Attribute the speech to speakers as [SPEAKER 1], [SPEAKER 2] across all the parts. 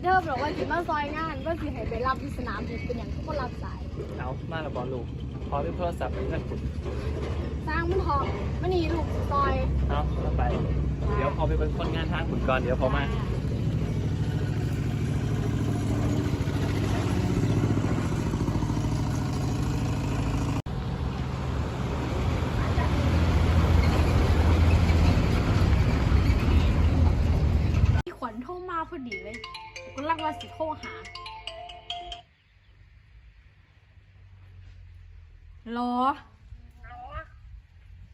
[SPEAKER 1] ดเทอมหรอกว่าสิมาซอยงานว่าสิให้ไปรับที่สนามบินเป็นอย่างทุกคนรับสาย
[SPEAKER 2] เอามาและบอลลูกพอเป็นโทรศัพท์เป็นเงินคุณ
[SPEAKER 1] สร้างมันหอกมันนี่ลูกซอย
[SPEAKER 2] เอาแล้วไป เดี๋ยวพอไปเป็นคนงานทางคุณก่อนเดี๋ยวพอมา
[SPEAKER 1] พี่ขวัญโทรมาพอดีเลยก็ลัง ว่าสิโทรหารอ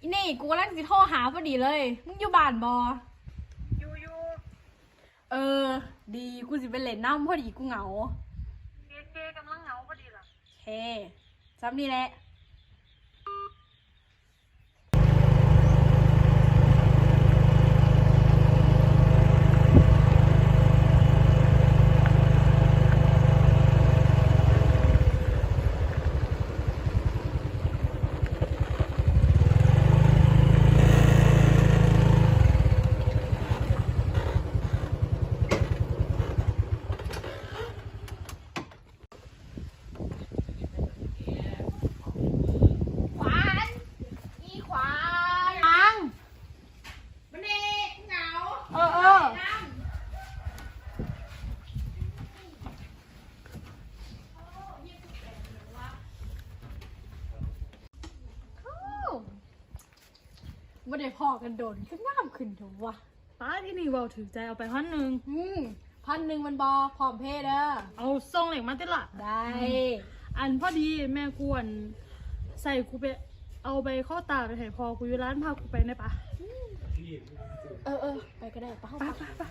[SPEAKER 1] อีนี่กูกำลังสิโทรหาพอดีเลย มึงอยู่บ้านบออ
[SPEAKER 3] ยูยู
[SPEAKER 1] เออ ดีกูสิไปเล่นน้ำพอดีกูเหงา
[SPEAKER 3] เจเจกำลังเหงาพอดีล่ะ
[SPEAKER 1] เคซ้ำนี่แหละ ขวานอีขวานยัง
[SPEAKER 3] มันเด็กเหงา
[SPEAKER 1] เออเออไม่ได้พอ กันโดนก็งามขึ้นเถอะวะ
[SPEAKER 4] ป้าที่นี่เบาถือใจเอาไปพันหนึ่ง
[SPEAKER 1] อืมพันหนึ่งมันบอพร้อมเพย์เด้อ
[SPEAKER 4] เอาส่งเหล็กมาติละ
[SPEAKER 1] ได้
[SPEAKER 4] อันพอดีแม่กวนใส่กูไปเอาไปข้อตาไปให้พอกูอยู่ร้านพากูไปได้ปะ
[SPEAKER 1] เออเออไปก็ได้ปะ
[SPEAKER 4] ไปไปไป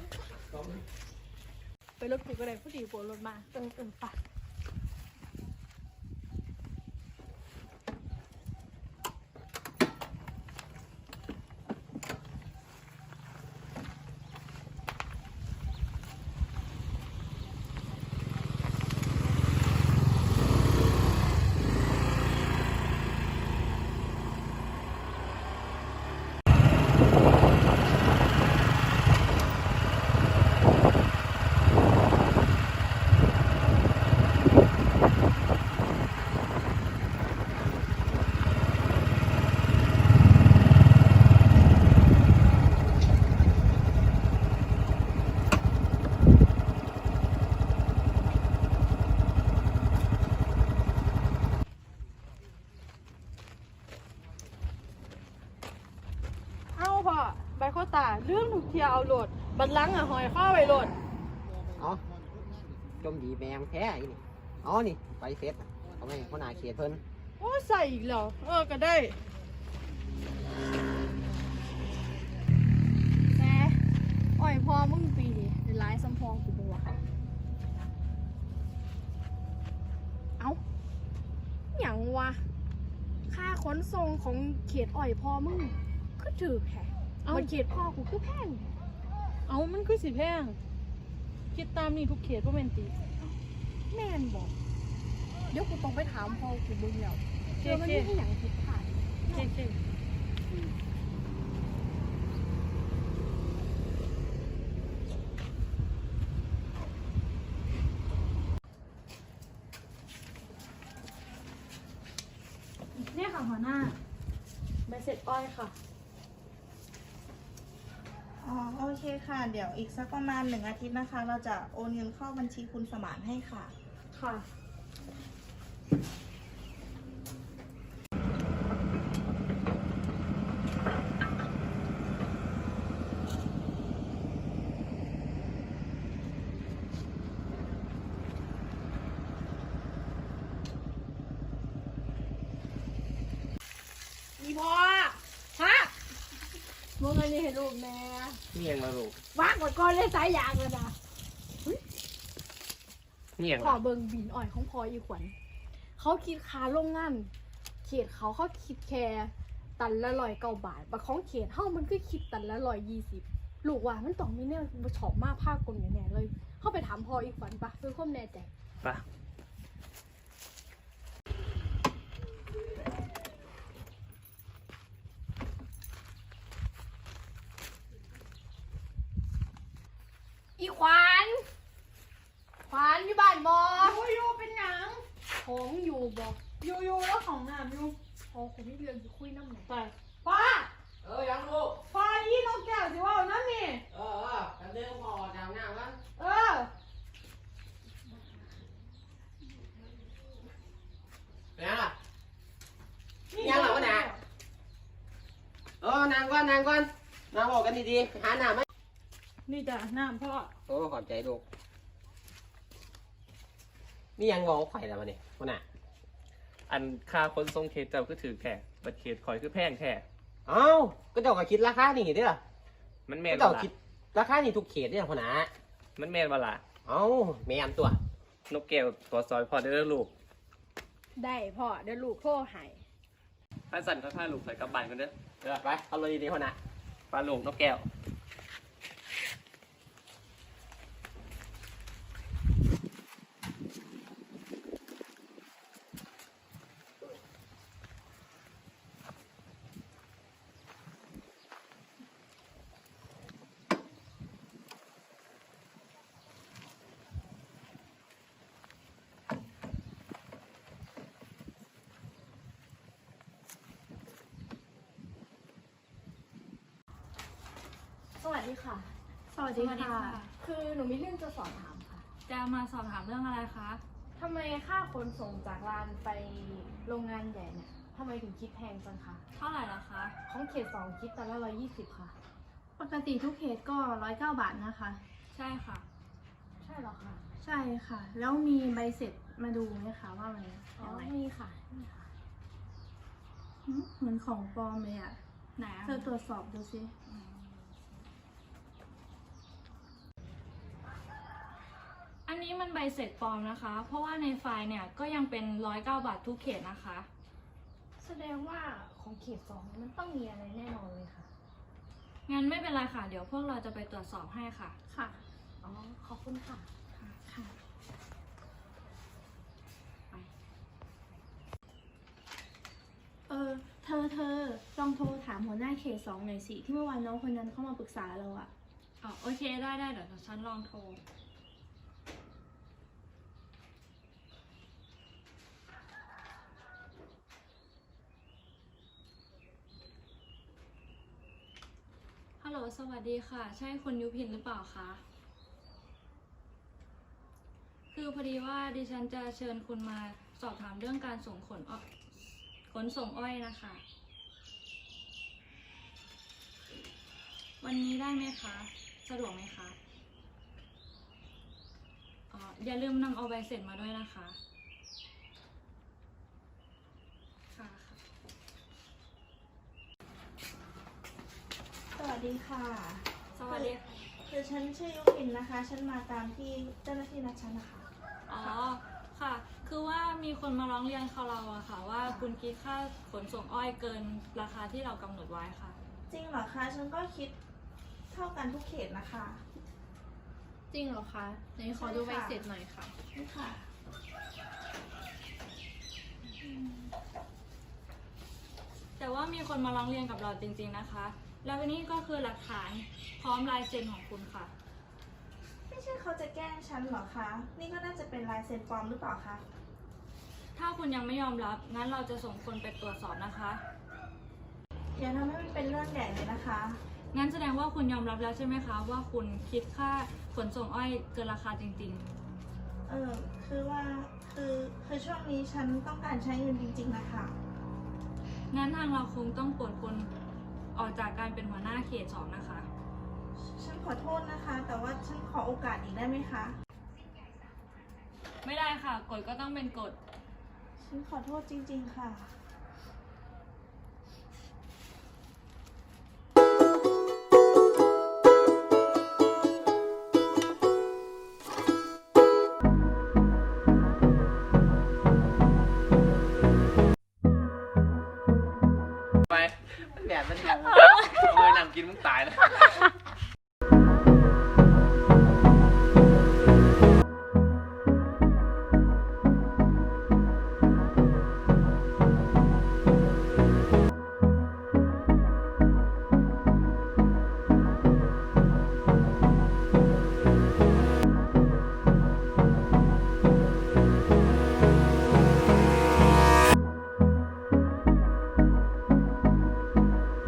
[SPEAKER 1] ไปรถกูก็ได้ผู้ดีปวดรถมาเออเออไป
[SPEAKER 4] เอาพอใบข้อตาเรื่องถูกเทียเอาโหลด บัดหลังอะหอยข้อไปโหลด
[SPEAKER 5] เอาจมดีแมงแท้อีนี่อ๋อนี่ไปเสร็จเขาไม่เขาหนาเขียดเพิ่น
[SPEAKER 4] โอ้ใส่อีกแล้วเออก็ได้
[SPEAKER 1] แซ่อ่อยพอมึงปีนี้ในร้ายสมพองกูบัวะเอ้าอหย่างวะค่าขนส่งของเขตอ่อยพอมึงก็ถือแพง
[SPEAKER 4] เอ้า
[SPEAKER 1] มันเขตพ่อกูคือแพง
[SPEAKER 4] เอามันคือสิแพง คิดตามนี่ทุกเขตว่าเป็นตี
[SPEAKER 1] แม่นบอกเดี๋ยวกูต้องไปถามพ่อกูเบึงแล้ว
[SPEAKER 4] เค
[SPEAKER 1] เดี๋ยวมัน
[SPEAKER 4] เค
[SPEAKER 1] มีอหย่างผิดพลาด
[SPEAKER 4] เคเคเนี่ยค่ะหัวหน้าใบเสร็จอ้อยค่ะ
[SPEAKER 6] อ๋อ โอเคค่ะ เดี๋ยวอีกสักประมาณหนึ่งอาทิตย์นะคะ เราจะโอนเงินเข้าบัญชีคุณสมานให้ค่ะ
[SPEAKER 4] ค่ะ
[SPEAKER 1] อีพ่อฮะ มึงอันนี้เห็นรูปแม่
[SPEAKER 5] นี่ยังละลูก
[SPEAKER 1] วางกดก่อนเลยสายยางเลยนะ
[SPEAKER 5] นี่ยัง
[SPEAKER 1] ขอเบิงบินอ่อยของพออีขวัญเขาคิดค่าโรงงานเขตเขาเขาคิดแค่ตันละร้อยเก้าบาทบัตของเขตเฮามันก็คิดตันละร้อยยี่สิบลูกว่ามันต้องมีเนี่ยชอบมากภาคกลุ่มแน่เลย เข้าไปถามพออีขวัญปะเพื่อความแน่ใจ
[SPEAKER 2] ปะ
[SPEAKER 1] อีขวานขวานอยู่บ้านบ
[SPEAKER 4] อยู
[SPEAKER 7] ยูเป็นหยัง
[SPEAKER 1] ข
[SPEAKER 4] องอยู่บอยูยูว่าของน้ำยู
[SPEAKER 1] โอ้ผมไม่เรื่องคุยน้ำไหน
[SPEAKER 4] ไปพ่อ
[SPEAKER 5] เออยังลูก
[SPEAKER 4] พ่อยี่นกแก้วสิว่าเอาน้ำนี่
[SPEAKER 5] เออเออแป๊บเดียวพอจางหน้ากัน
[SPEAKER 4] เออ
[SPEAKER 5] เป็ละนี่ยังเหวะนเออนางก่อนนางก่อนนางบอกกันดีๆหาหน้าไหม
[SPEAKER 4] นี่จ้ะน้ำพ่อ
[SPEAKER 5] โอ้ขอบใจลูกนี่ยังบอกไข่แล้วมาเนี่ยคนน่ะ
[SPEAKER 2] อันค่าคนทรงเขตเจ้าก็ถือแค่บัตรเขตคอยคือแพงแค่
[SPEAKER 5] เอ้าก็เจ้าก็คิดราคานี่ได้หรอ
[SPEAKER 2] มันแม
[SPEAKER 5] ก็
[SPEAKER 2] น
[SPEAKER 5] เจ้า
[SPEAKER 2] เวลา
[SPEAKER 5] คิดราคานี่ทุกเขตเนี่ยคนน่ะ
[SPEAKER 2] มันแมนเวลา
[SPEAKER 5] เอ้าแม่นตัวน
[SPEAKER 2] กแก้วตัวซอยพอได้แล้วลูก
[SPEAKER 1] ได้พ่อเดี๋ยวลูกโทรใหาย
[SPEAKER 2] ถ้าสั่นก็พาลูกใส่กลับบ้านกันเด้อ
[SPEAKER 5] เออไปเอาเลยดีๆคนน่ะ
[SPEAKER 2] ปลาลูกนกแก้ว
[SPEAKER 1] ดีค่ะ
[SPEAKER 4] สวัสดีค่ะ
[SPEAKER 1] คือหนูมีเรื่องจะสอบถามค่ะ
[SPEAKER 4] จะมาสอบถามเรื่องอะไรคะ
[SPEAKER 1] ทำไมค่าขนส่งจากร้านไปโรงงานใหญ่เนี่ยทำไมถึงคิดแพงจังคะ
[SPEAKER 4] เท่าไหร่ละคะ
[SPEAKER 1] ของเขตสองคิดแต่ละร้อยยี่สิบค่ะ
[SPEAKER 8] ปกติทุกเคสก็ร้อยเก้าบาทนะคะ
[SPEAKER 4] ใช่ค่ะ
[SPEAKER 1] ใช่เหรอคะ
[SPEAKER 8] ใช่ค่ะ แล้วมีใบเสร็จมาดูไหมคะว่ามัน
[SPEAKER 1] อ๋อ
[SPEAKER 8] ยังไง
[SPEAKER 1] มีค่ะนี่ค่ะ
[SPEAKER 8] หึเหมือนของปลอมเลยอะ
[SPEAKER 4] ไหน
[SPEAKER 8] เธอตรวจสอบดูสิ
[SPEAKER 4] นนี้มันใบเสร็จปลอมนะคะ เพราะว่าในไฟล์เนี่ยก็ยังเป็นร้อยเก้าบาททุกเขตนะคะ
[SPEAKER 1] แสดงว่าของเขตสองเนี่ยมันต้องมีอะไรแน่นอนเลยค่ะ
[SPEAKER 4] งั้นไม่เป็นไรค่ะ เดี๋ยวพวกเราจะไปตรวจสอบให้ค่ะ
[SPEAKER 8] ค่ะ
[SPEAKER 1] อ๋อ ขอบคุณค่ะ
[SPEAKER 8] ค่ะเออเธอเธอลองโทรถามหัวหน้าเขตสองหน่อยสิ ที่เมื่อวานน้องคนนั้นเข้ามาปรึกษาเราอะ
[SPEAKER 4] อ๋อโอเคได้ได้เดี๋ยวฉันลองโทร ฮัลโหล สวัสดีค่ะ ใช่คุณยุพินหรือเปล่าคะ คือพอดีว่าดิฉันจะเชิญคุณมาสอบถามเรื่องการส่งขนอ้อยขนส่งอ้อยนะคะ วันนี้ได้ไหมคะ สะดวกไหมคะอออย่าลืมนำเอาใบเสร็จมาด้วยนะคะค่ะ
[SPEAKER 6] สวัส ดีค่ะ
[SPEAKER 4] สวัสดีค่ะ
[SPEAKER 6] คือฉันชื่อยุพินนะคะ ฉันมาตามที่เจ้าหน้าที่นัดฉันนะคะ
[SPEAKER 4] อ๋อ ค่ะ คือว่ามีคนมาร้องเรียนเขาเราอะค่ะ ว่าคุณคิดค่าขนส่งอ้อยเกินราคาที่เรากำหนดไว้ค่ะ
[SPEAKER 6] จริงเหรอคะ ฉันก็คิดเท่ากันทุกเขตนะคะ
[SPEAKER 1] จริงเหรอคะไหนขอดูใบเสร็จหน่อยค่ะ
[SPEAKER 6] นี่ค่ะ
[SPEAKER 4] แต่ว่ามีคนมาร้องเรียนกับเราจริง ๆนะคะ แล้วนี่ก็คือหลักฐานพร้อมลายเซ็นของคุณค่ะ
[SPEAKER 6] ไม่ใช่เขาจะแกล้งฉันเหรอคะ นี่ก็น่าจะเป็นลายเซ็นปลอมหรือเปล่าคะ
[SPEAKER 4] ถ้าคุณยังไม่ยอมรับ งั้นเราจะส่งคนไปตรวจสอบนะคะ
[SPEAKER 6] อย่าทำให้มันเป็นเรื่องใหญ่เลยนะคะ
[SPEAKER 4] งั้นแสดงว่าคุณยอมรับแล้วใช่ไหมคะ ว่าคุณคิดค่าขนส่งอ้อยเกินราคาจริง
[SPEAKER 6] เออคือว่าคือคือช่วงนี้ฉันต้องการใช้เงินจริง ๆนะคะ
[SPEAKER 4] ๆงั้นทางเราคงต้องปลดคุณ ออกจากการเป็นหัวหน้าเขตสองนะคะ
[SPEAKER 6] ฉันขอโทษนะคะ แต่ว่าฉันขอโอกาสอีกได้ไหมคะ
[SPEAKER 4] ไม่ได้ค่ะ กฎก็ต้องเป็นกฎ
[SPEAKER 6] ฉันขอโทษจริง ๆ ค่ะ
[SPEAKER 2] ไป
[SPEAKER 5] แบบนั้น
[SPEAKER 2] เงยนำกินมึงตายแล้ว